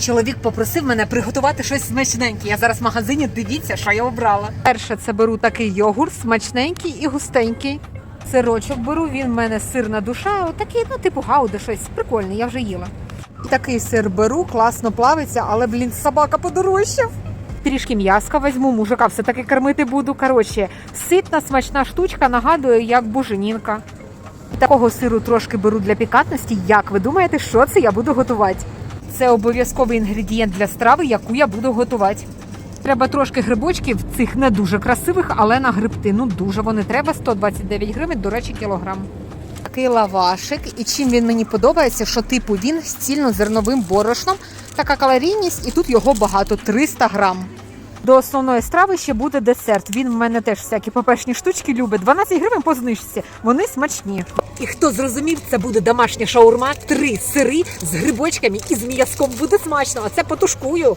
Чоловік попросив мене приготувати щось смачненьке. Я зараз в магазині дивіться, що я обрала. Перше це беру такий йогурт, смачненький і густенький. Сирочок беру, він в мене сирна душа, отакий, ну типу гауда, щось прикольне, я вже їла. Такий сир беру, класно плавиться, але блін, собака подорожчав. Трішки м'яска візьму, мужика все-таки кормити буду. Коротше, ситна, смачна штучка, нагадує, як буженінка. Такого сиру трошки беру для пікантності. Як ви думаєте, що це я буду готувати? Це обов'язковий інгредієнт для страви, яку я буду готувати. Треба трошки грибочків, цих не дуже красивих, але на грибти. Ну дуже вони треба. 129 гривень, до речі, кілограм. Такий лавашик, і чим він мені подобається, що типу він з цільнозерновим борошном, така калорійність, і тут його багато 300 грам. До основної страви ще буде десерт. Він в мене теж всякі папешні штучки любить. 12 гривень по знижці. Вони смачні. І хто зрозумів, це буде домашня шаурма, три сири з грибочками і з м'язком. Буде смачно, а це потушкую.